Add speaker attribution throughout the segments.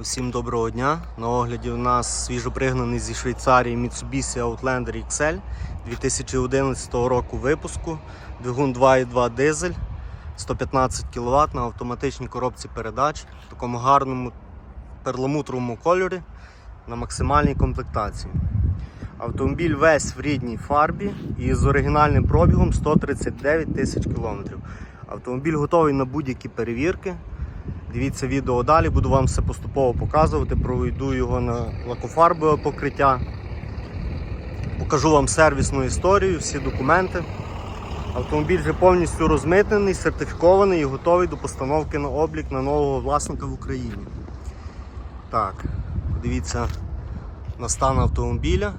Speaker 1: Усім доброго дня. На огляді у нас свіжопригнаний зі Швейцарії Mitsubishi Outlander XL 2011 року випуску. Двигун 2.2 дизель, 115 кВт на автоматичній коробці передач в такому гарному перламутровому кольорі на максимальній комплектації. Автомобіль весь в рідній фарбі і з оригінальним пробігом 139 тисяч кілометрів. Автомобіль готовий на будь-які перевірки. Дивіться відео далі, буду вам все поступово показувати. Проведу його на лакофарбове покриття. Покажу вам сервісну історію, всі документи. Автомобіль вже повністю розмитнений, сертифікований і готовий до постановки на облік на нового власника в Україні. Так, подивіться на стан автомобіля.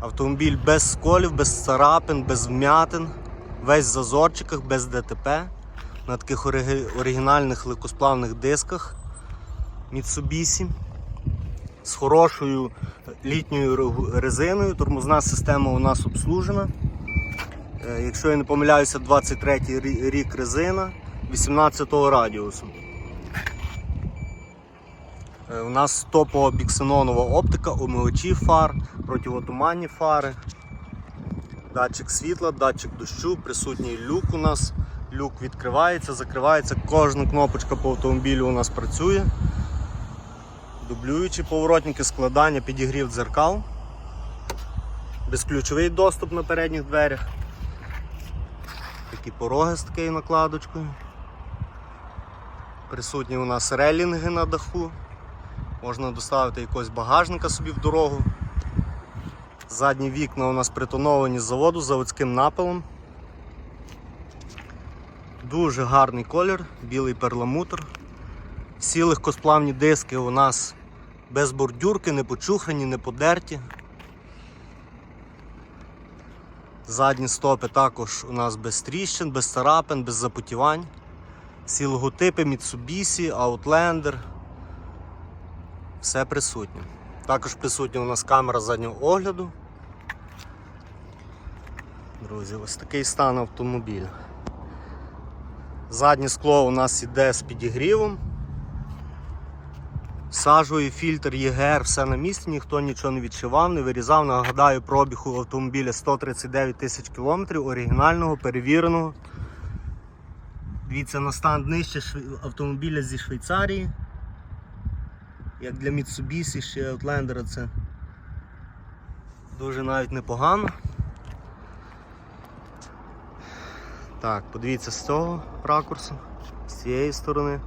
Speaker 1: Автомобіль без сколів, без царапин, без вмятин, весь в зазорчиках, без ДТП на таких оригінальних легкосплавних дисках Mitsubishi з хорошою літньою резиною. Тормозна система у нас обслужена. Е, Якщо я не помиляюся, 23 рі- рік резина 18-го радіусу. Е, У нас топова біксенонова оптика, омивачі фар, противотуманні фари, датчик світла, датчик дощу, присутній люк у нас. Люк відкривається, закривається, кожна кнопочка по автомобілю у нас працює. Дублюючі поворотники, складання, підігрів дзеркал. Безключовий доступ на передніх дверях. Такі пороги з такою накладочкою. Присутні у нас релінги на даху. Можна доставити якогось багажника собі в дорогу. Задні вікна у нас притоновані з заводу заводським напилом. Дуже гарний колір, білий перламутр. Всі легкосплавні диски у нас без бордюрки, не почухані, не подерті. Задні стопи також у нас без тріщин, без царапин, без запотівань. Всі логотипи Mitsubishi, Outlander. Все присутнє. Також присутня у нас камера заднього огляду. Друзі, ось такий стан автомобіля. Заднє скло у нас іде з підігрівом. Сажовий фільтр ЄГР, все на місці, ніхто нічого не відшивав, не вирізав. Нагадаю, пробіг у автомобіля 139 тисяч кілометрів, оригінального, перевіреного. Дивіться на стан днище автомобіля зі Швейцарії. Як для Mitsubishi ще Outlander це дуже навіть непогано. Так, подивіться з цього ракурсу, з цієї сторони.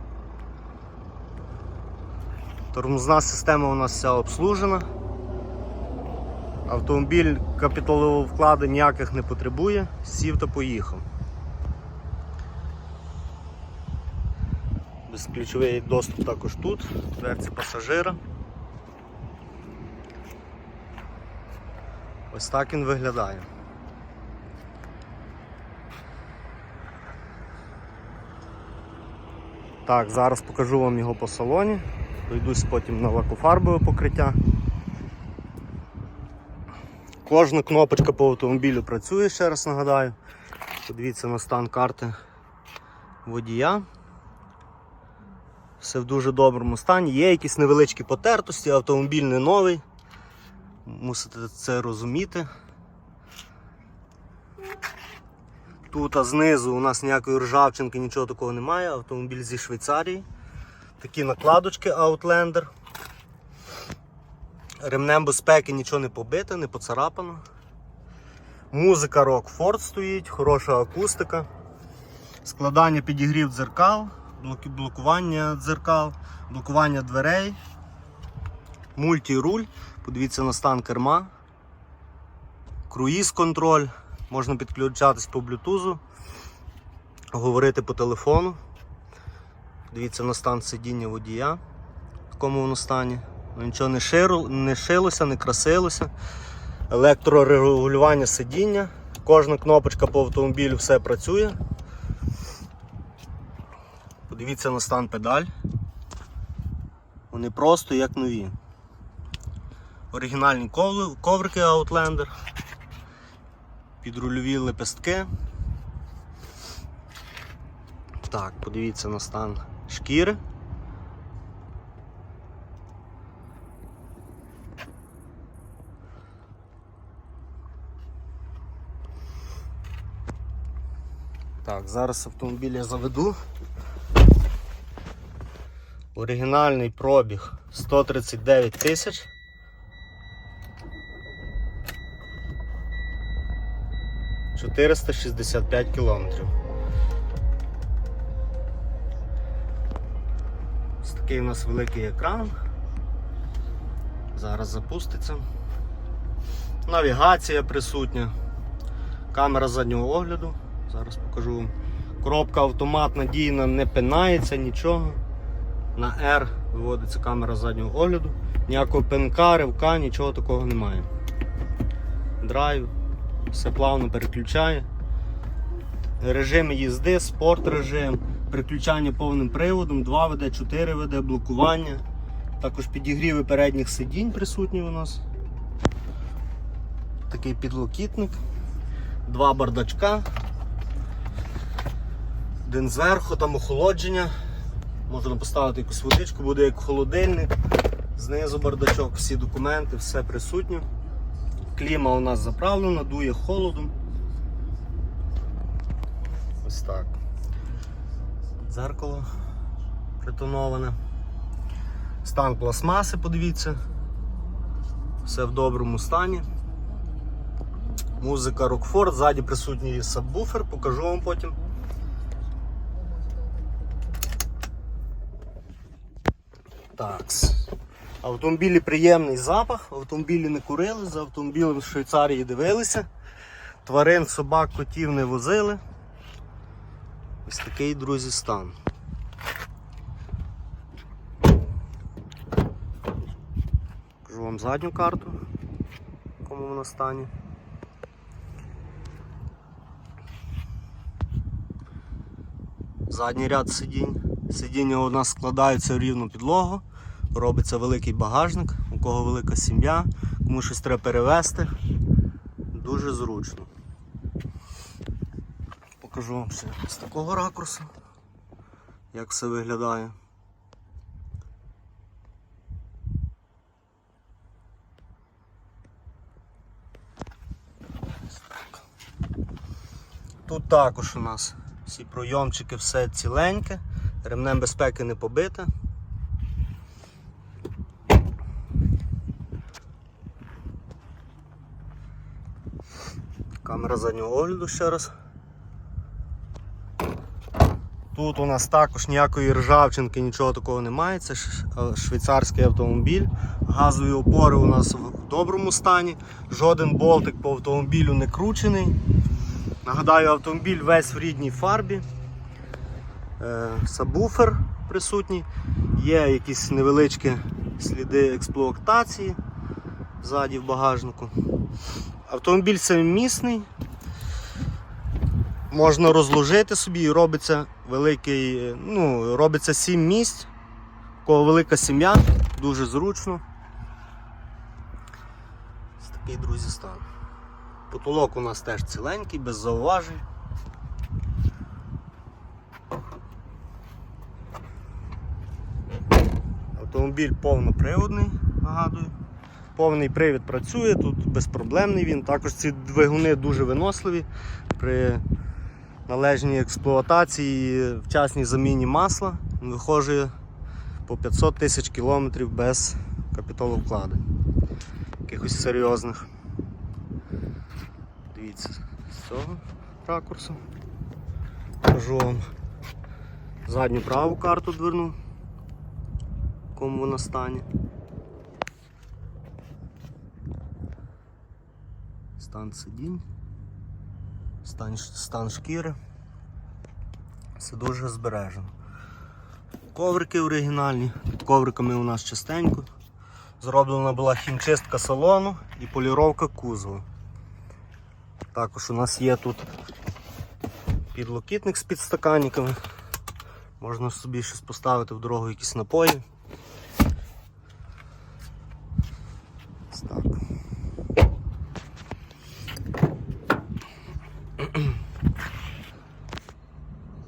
Speaker 1: Тормозна система у нас вся обслужена. Автомобіль капіталового вкладу ніяких не потребує, сів та поїхав. Безключовий доступ також тут, дверці пасажира. Ось так він виглядає. Так, зараз покажу вам його по салоні. Пройдусь потім на лакофарбове покриття. Кожна кнопочка по автомобілю працює, ще раз нагадаю. Подивіться на стан карти водія. Все в дуже доброму стані. Є якісь невеличкі потертості, автомобіль не новий. Мусите це розуміти. Тут а знизу у нас ніякої ржавчинки, нічого такого немає. Автомобіль зі Швейцарії. Такі накладочки Outlander. Ремнем безпеки нічого не побите, не поцарапано. Музика Rockford стоїть, хороша акустика. Складання підігрів дзеркал, блокування дзеркал, блокування дверей, мультіруль. Подивіться на стан керма. Круїз контроль. Можна підключатись по блютузу, говорити по телефону. Дивіться на стан сидіння водія, в якому воно стані. Ну, Нічого не, ширу, не шилося, не красилося. Електрорегулювання сидіння. Кожна кнопочка по автомобілю все працює. Подивіться на стан педаль. Вони просто як нові. Оригінальні коврики Outlander підрульові лепестки. Так, подивіться на стан шкіри. Так, зараз автомобіль я заведу. Оригінальний пробіг 139 тисяч. Чотириста шістдесят п'ять кілометрів. Ось такий у нас великий екран. Зараз запуститься. Навігація присутня. Камера заднього огляду. Зараз покажу вам. Коробка автомат надійна, не пинається, нічого. На R виводиться камера заднього огляду. Ніякого пинка, ривка, нічого такого немає. Драйв, все плавно переключає. Режими їзди, спорт режим, переключання повним приводом, 2 веде, 4 веде, блокування. Також підігріви передніх сидінь присутні у нас. Такий підлокітник, два бардачка. Один зверху, там охолодження. Можна поставити якусь водичку, буде як холодильник. Знизу бардачок, всі документи, все присутнє. Кліма у нас заправлена, дує холодом. Ось так. Дзеркало притоноване. Стан пластмаси, подивіться. Все в доброму стані. Музика Rockford, ззаді присутній сабвуфер, покажу вам потім. Так. В автомобілі приємний запах, автомобілі не курили, за автомобілем з Швейцарії дивилися. Тварин, собак, котів не возили. Ось такий, друзі, стан. Покажу вам задню карту, в якому вона стані. Задній ряд сидінь. Сидіння у нас складаються в рівну підлогу, робиться великий багажник, у кого велика сім'я, кому щось треба перевезти. Дуже зручно. Покажу вам ще з такого ракурсу, як все виглядає. Тут також у нас всі пройомчики, все ціленьке, ремнем безпеки не побите. Камера заднього огляду ще раз. Тут у нас також ніякої ржавчинки, нічого такого немає. Це е, швейцарський автомобіль. Газові опори у нас в доброму стані. Жоден болтик по автомобілю не кручений. Нагадаю, автомобіль весь в рідній фарбі. Е, Сабвуфер присутній. Є якісь невеличкі сліди експлуатації ззаді в багажнику. Автомобіль семимісний. Можна розложити собі і робиться великий, ну, робиться 7 місць. У кого велика сім'я, дуже зручно. Ось такий, друзі, стан. Потолок у нас теж ціленький, без зауважень. Автомобіль повноприводний, нагадую. Повний привід працює, тут безпроблемний він. Також ці двигуни дуже виносливі при належній експлуатації, і вчасній заміні масла. Виходить по 500 тисяч кілометрів без капіталовкладень. Якихось серйозних. Дивіться, з цього ракурсу. Покажу вам задню праву карту дверну, в кому вона стані. Стан сидінь, стан, стан шкіри. Все дуже збережено. Коврики оригінальні, під ковриками у нас частенько. Зроблена була хімчистка салону і поліровка кузова. Також у нас є тут підлокітник з підстаканниками. Можна собі щось поставити в дорогу якісь напої. Так.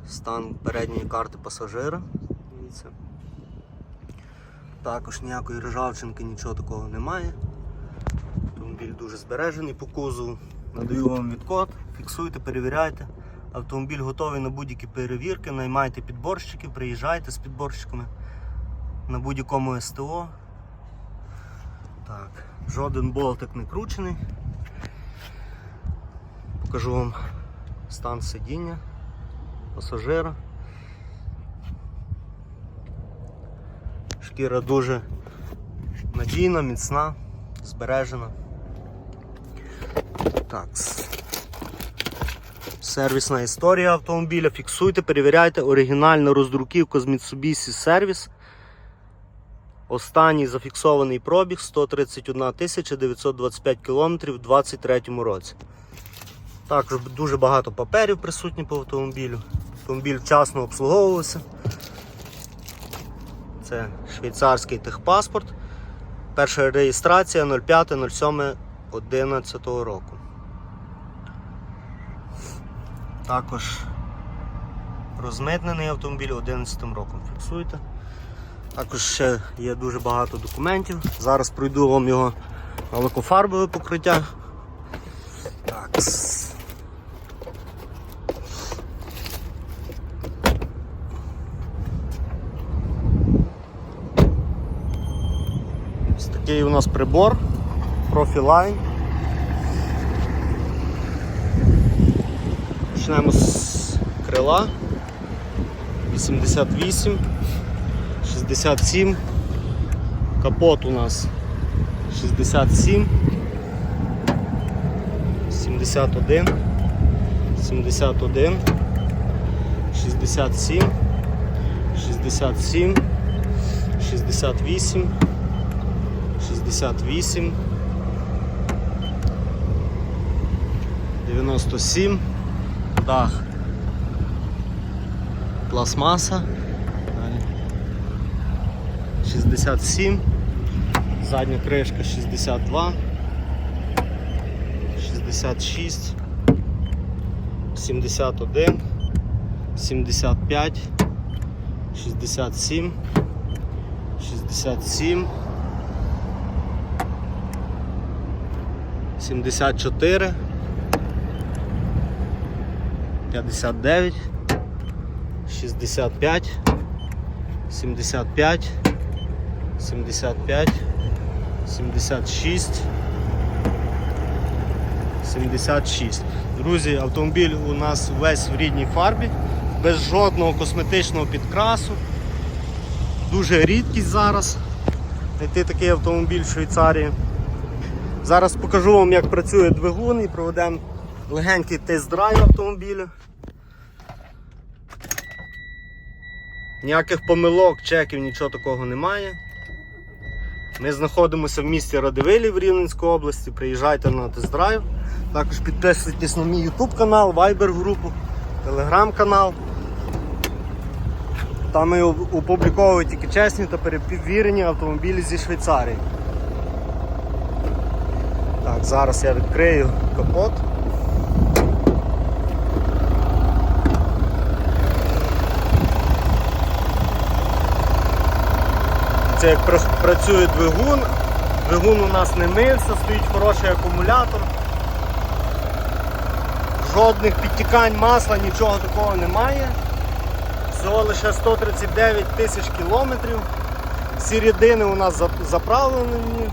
Speaker 1: Стан передньої карти пасажира. Дивіться. Також ніякої ржавчинки, нічого такого немає. Автомобіль дуже збережений по кузову. Надаю вам відкод, фіксуйте, перевіряйте. Автомобіль готовий на будь-які перевірки. Наймайте підборщиків, приїжджайте з підборщиками на будь-якому СТО. Так, жоден болтик не кручений. Покажу вам стан сидіння пасажира. Шкіра дуже надійна, міцна, збережена. Так. Сервісна історія автомобіля. Фіксуйте, перевіряйте. Оригінальна роздруківка з Mitsubishi Service. Останній зафіксований пробіг 131 925 км у 2023 році. Також дуже багато паперів присутні по автомобілю. Автомобіль вчасно обслуговувався. Це швейцарський техпаспорт. Перша реєстрація 05.07.11 року. Також розмитнений автомобіль 11 роком. Фіксуйте. Також ще є дуже багато документів. Зараз пройду вам його лакофарбове покриття. Так. с- Ось такий у нас прибор Profiline. Почнемо з крила. 88, 67. Капот у нас 67, 71, 71, 67, 67, 68, 68, 97, дах, пластмаса, далі. 67, задня кришка 62, 66, 71, 75, 67, 67, 74, 59, 65, 75, 75, 76, 76. Друзі, автомобіль у нас весь в рідній фарбі, без жодного косметичного підкрасу. Дуже рідкість зараз. Знайти такий автомобіль в Швейцарії. Зараз покажу вам, як працює двигун і проведемо легенький тест-драйв автомобіля. Ніяких помилок, чеків, нічого такого немає. Ми знаходимося в місті Радивилі в Рівненській області. Приїжджайте на тест-драйв. Також підписуйтесь на мій YouTube канал, Viber групу, Telegram канал. Там ми опубліковуємо тільки чесні та перевірені автомобілі зі Швейцарії. Зараз я відкрию капот. Це як працює двигун. Двигун у нас не мився, стоїть хороший акумулятор. Жодних підтікань масла, нічого такого немає. Всього лише 139 тисяч кілометрів. Всі рідини у нас заправлені.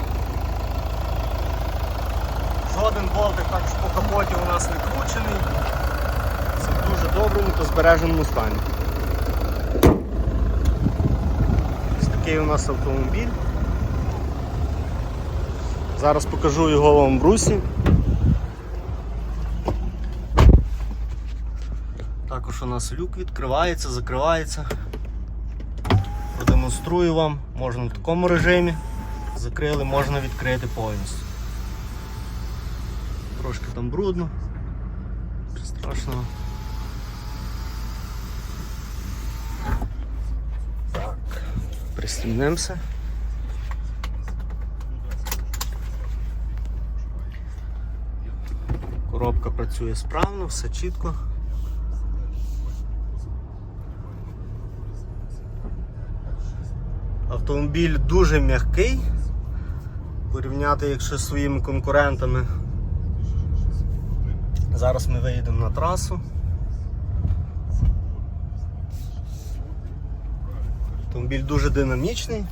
Speaker 1: Жоден болтик також по капоті у нас не кручений. Це в дуже доброму та збереженому стані. Ось такий у нас автомобіль. Зараз покажу його вам в русі. Також у нас люк відкривається, закривається. Продемонструю вам, можна в такому режимі. Закрили, можна відкрити повністю. Трошки там брудно. Страшного. Так, пристібнемося. Коробка працює справно, все чітко. Автомобіль дуже м'який. Порівняти, якщо зі своїми конкурентами. Зараз ми виїдемо на трасу. Автомобіль дуже динамічний.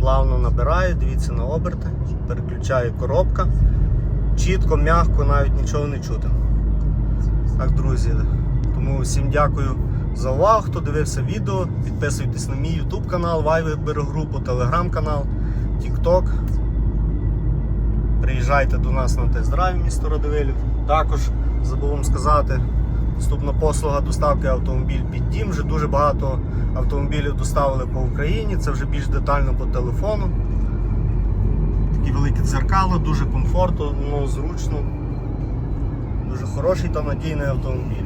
Speaker 1: Плавно набираю, дивіться на оберти, переключаю коробка, чітко, м'яко, навіть нічого не чути. Так, друзі, тому всім дякую за увагу, хто дивився відео. Підписуйтесь на мій YouTube канал, Viber групу, Telegram канал, TikTok. Приїжджайте до нас на тест-драйв місто Радивилів. Також забув вам сказати, наступна послуга доставки автомобіль під дім. Вже дуже багато автомобілів доставили по Україні. Це вже більш детально по телефону. Такі великі дзеркала, дуже комфортно, ну, зручно. Дуже хороший та надійний автомобіль.